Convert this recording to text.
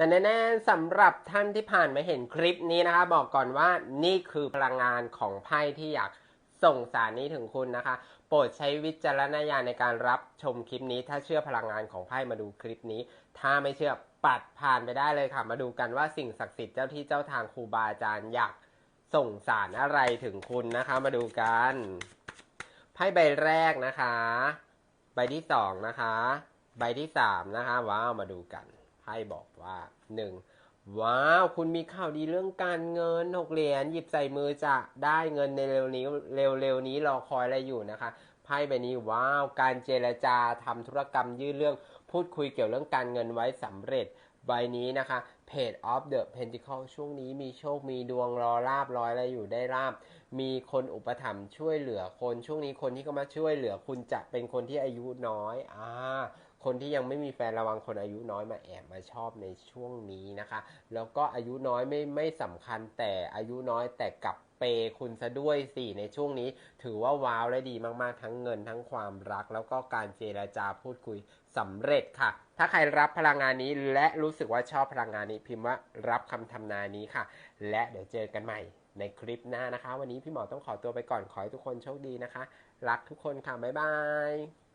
แต่แน่ๆสำหรับท่านที่ผ่านมาเห็นคลิปนี้นะคะ บอกก่อนว่านี่คือพลังงานของไพ่ที่อยากส่งสารนี้ถึงคุณนะคะ โปรดใช้วิจารณญาณในการรับชมคลิปนี้ ถ้าเชื่อพลังงานของไพ่มาดูคลิปนี้ ถ้าไม่เชื่อปัดผ่านไปได้เลยค่ะ มาดูกันว่าสิ่งศักดิ์สิทธิ์เจ้าที่เจ้าทางครูบาอาจารย์อยากส่งสารอะไรถึงคุณนะคะ มาดูกันไพ่ใบแรกนะคะ ใบที่สองนะคะ ใบที่สามนะคะว้าวมาดูกัน พ่บอกว่าหนึ่งว้าว คุณมีข่าวดีเรื่องการเงินหกเหรียญหยิบใส่มือจะได้เงินในเร็วนี้เร็วๆนี้รอคอยอะไรอยู่นะคะไพ่ใบนี้ว้าว การเจรจาทำธุรกรรมยื่นเรื่องพูดคุยเกี่ยวเรื่องการเงินไว้สำเร็จใบนี้นะคะ Page of the Pentacle ช่วงนี้มีโชคมีดวงรอลาบรอยอะไรอยู่ได้ลาบ มีคนอุปถัมภ์ช่วยเหลือคนช่วงนี้คนที่เข้ามาช่วยเหลือคุณจะเป็นคนที่อายุน้อยอ่า คนที่ยังไม่มีแฟนระวังคนอายุน้อยมาแอบมาชอบในช่วงนี้นะคะ แล้วก็อายุน้อยไม่ไม่สำคัญแต่อายุน้อยแต่กับเปย์คุณซะด้วยสิในช่วงนี้ ถือว่าว้าวและดีมากๆ ทั้งเงินทั้งความรัก แล้วก็การเจรจาพูดคุยสำเร็จค่ะ ถ้าใครรับพลังงานนี้และรู้สึกว่าชอบพลังงานนี้ พิมพ์ว่ารับคำทำนายนี้ค่ะ และเดี๋ยวเจอกันใหม่ในคลิปหน้านะคะ วันนี้พี่หมอต้องขอตัวไปก่อนขอให้ทุกคนโชคดีนะคะ รักทุกคนค่ะบ๊ายบาย